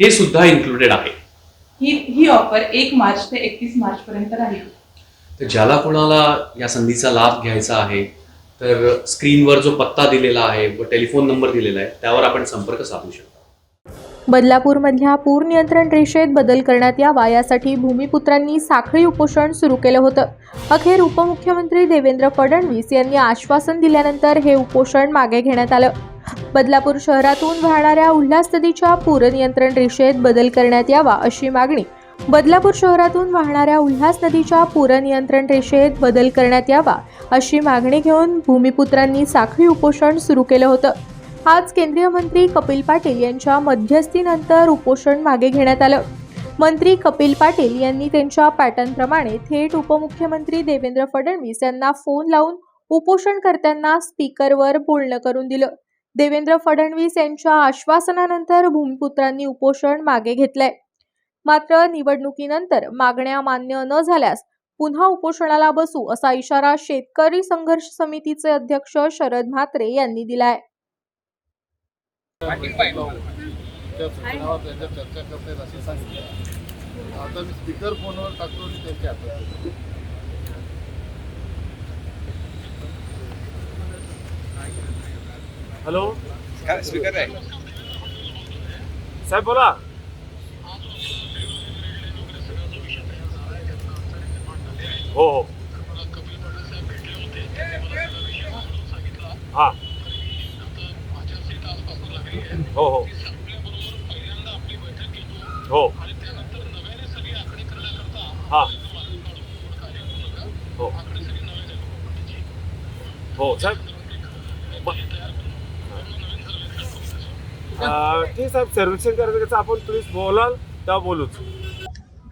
हे सुद्धा इन्क्लुडेड आहे. ही ही ऑफर एक मार्च ते एकतीस मार्च पर्यंत राहील. तर ज्याला कोणाला या संधीचा लाभ घ्यायचा आहे तर स्क्रीनवर जो पत्ता दिलेला आहे व टेलिफोन नंबर दिलेला आहे त्यावर आपण संपर्क साधू शकता. बदलापूरमधल्या पूर नियंत्रण रेषेत बदल करण्यात यावा यासाठी भूमिपुत्रांनी साखळी उपोषण सुरू केलं होतं. अखेर उपमुख्यमंत्री देवेंद्र फडणवीस यांनी आश्वासन दिल्यानंतर हे उपोषण मागे घेण्यात आलं. बदलापूर शहरातून वाहणाऱ्या उल्हास नदीच्या पूरनियंत्रण रेषेत बदल करण्यात यावा अशी मागणी. बदलापूर शहरातून वाहणाऱ्या उल्हास नदीच्या पूरनियंत्रण रेषेत बदल करण्यात यावा अशी मागणी घेऊन भूमिपुत्रांनी साखळी उपोषण सुरू केलं होतं. आज केंद्रीय मंत्री कपिल पाटील यांच्या मध्यस्थीनंतर उपोषण मागे घेण्यात आलं. मंत्री कपिल पाटील यांनी त्यांच्या पॅटर्नप्रमाणे थेट उपमुख्यमंत्री देवेंद्र फडणवीस यांना फोन लावून उपोषणकर्त्यांना स्पीकरवर बोलणं करून दिलं. देवेंद्र फडणवीस यांच्या आश्वासनानंतर भूमिपुत्रांनी उपोषण मागे घेतलंय. मात्र निवडणुकीनंतर मागण्या मान्य न झाल्यास पुन्हा उपोषणाला बसू असा इशारा शेतकरी संघर्ष समितीचे अध्यक्ष शरद म्हात्रे यांनी दिलाय. चर्चा असे सांगितलं. आता मी स्पीकर फोनवर टाकतो हॅलो. स्पीकर आहे? साहेब बोला. हो हो हा. हो. हो हो. हा. हो. हो. साहेब. ठीक साहेब सर्वेक्षण करायचं आपण प्लीज बोलाल तेव्हा बोलूच.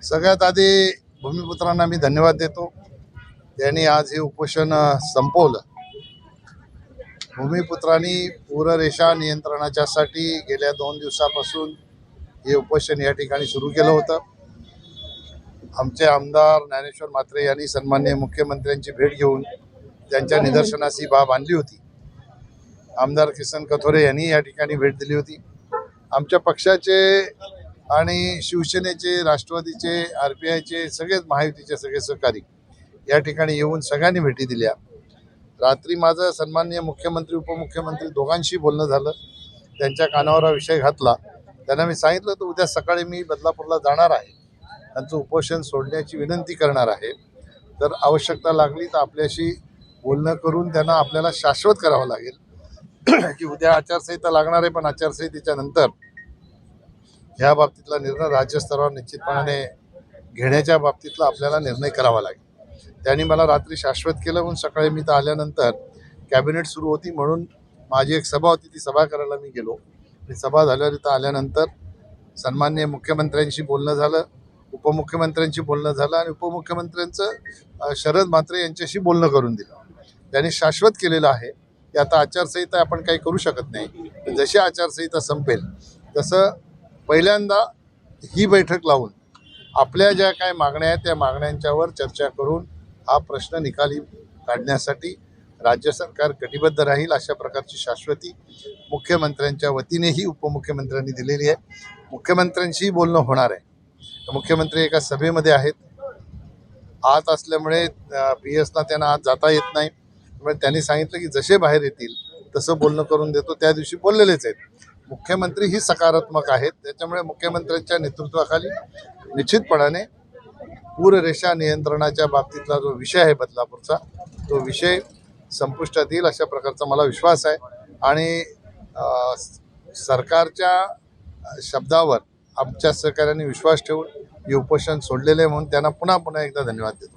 सगळ्यात आधी भूमिपुत्रांना मी धन्यवाद देतो. त्यांनी आज हे उपोषण संपवलं. भूमिपुत्रांनी पूररेषा नियंत्रणाच्यासाठी गेल्या दोन दिवसापासून हे उपोषण या ठिकाणी सुरू केलं होतं. आमचे आमदार ज्ञानेश्वर म्हात्रे यांनी सन्मान्य मुख्यमंत्र्यांची भेट घेऊन त्यांच्या निदर्शनास ही बाब आणली होती. आमदार किसन कथोरे यांनी या ठिकाणी भेट दिली होती. आमच्या पक्षाचे आणि शिवसेनेचे राष्ट्रवादीचे आर पी आयचे सगळेच महायुतीचे सगळे सहकारी या ठिकाणी येऊन सगळ्यांनी भेटी दिल्या. रात्री माझं सन्माननीय मुख्यमंत्री उपमुख्यमंत्री दोघांशी बोलणं झालं. त्यांच्या कानावर हा विषय घातला. त्यांना मी सांगितलं तर उद्या सकाळी मी बदलापूरला जाणार आहे. त्यांचं उपोषण सोडण्याची विनंती करणार आहे. तर आवश्यकता लागली तर आपल्याशी बोलणं करून त्यांना आपल्याला शाश्वत करावं लागेल. की उद्या आचारसंहिता लागणार आहे पण आचारसंहितेच्या नंतर ह्या बाबतीतला निर्णय राज्यस्तरावर निश्चितपणाने घेण्याच्या बाबतीतला आपल्याला निर्णय करावा लागेल. त्यांनी मला रात्री शाश्वत केलं म्हणून सकाळी मी तर आल्यानंतर कॅबिनेट सुरू होती म्हणून माझी एक सभा होती ती सभा करायला मी गेलो. आणि सभा झाल्यावर इथं आल्यानंतर सन्मान्य मुख्यमंत्र्यांशी बोलणं झालं उपमुख्यमंत्र्यांशी बोलणं झालं आणि उपमुख्यमंत्र्यांचं शरद म्हात्रे यांच्याशी बोलणं करून दिलं. त्यांनी शाश्वत केलेलं आहे. की आता आचारसंहिता आपण काही करू शकत नाही. जशी आचारसंहिता संपेल तसं पहिल्यांदा ही बैठक लावून आपल्या ज्या काय मागण्या आहेत त्या मागण्यांच्यावर चर्चा करून हा प्रश्न निकाली काढण्यासाठी राज्य सरकार कटिबद्ध राहील अशा प्रकारची शाश्वती मुख्यमंत्र्यांच्या वतीनेही उपमुख्यमंत्र्यांनी दिलेली आहे. मुख्यमंत्र्यांशी बोलणं होणार आहे. मुख्यमंत्री एका सभेमध्ये आहेत. आत असल्यामुळे पी एसला त्यांना आत जाता येत नाही. त्यामुळे त्यांनी सांगितलं की जसे बाहेर येतील तसं बोलणं करून देतो. त्या दिवशी बोललेलेच आहेत. मुख्यमंत्री ही सकारात्मक आहेत. त्याच्यामुळे मुख्यमंत्र्यांच्या नेतृत्वाखाली निश्चितपणाने पूररेषा नियंत्रणाच्या बाबतीतला जो विषय आहे बदलापूरचा तो विषय संपुष्टात येईल अशा प्रकारचा मला विश्वास आहे. आणि सरकारच्या शब्दावर आमच्या सहकार्याने विश्वास ठेवून हे उपोषण सोडलेले आहे म्हणून त्यांना पुन्हा पुन्हा एकदा धन्यवाद देतो.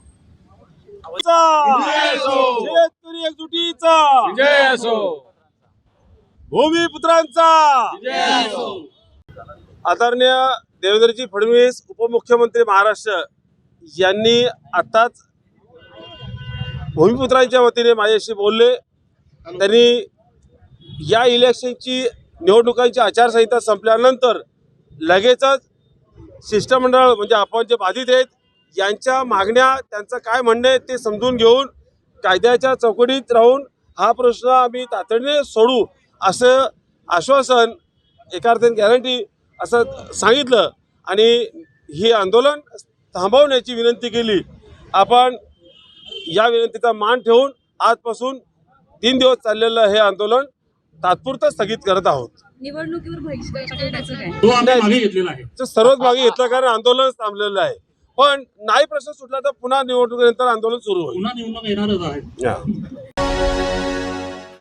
शेतकरी एकजुटीचा. भूमिपुत्रांचा आदरणीय देवेंद्रजी फडणवीस उपमुख्यमंत्री महाराष्ट्र यांनी आत्ताच भूमिपुत्रांच्या वतीने माझ्याशी बोलले. त्यांनी या इलेक्शनची निवडणुकांची आचारसंहिता संपल्यानंतर लगेचच शिष्टमंडळ म्हणजे आपण जे बाधित आहेत यांच्या मागण्या त्यांचं काय म्हणणं आहे ते समजून घेऊन कायद्याच्या चौकटीत राहून हा प्रश्न आम्ही तातडीने सोडू असं आश्वासन एका अर्थाने गॅरंटी असं सांगितलं. आणि ही आंदोलन थांबवण्याची विनंती केली. आपण या विनंतीचा मान ठेवून आजपासून तीन दिवस चाललेलं हे आंदोलन तात्पुरतं स्थगित करत आहोत. निवडणुकीवर मागे घेतलेला आहे. सर्वच मागे घेतलं कारण आंदोलन थांबलेलं आहे. पण नाही प्रश्न सुटला तर पुन्हा निवडणुकीनंतर आंदोलन सुरू होईल पुन्हा निवडणूक येणारच आहे.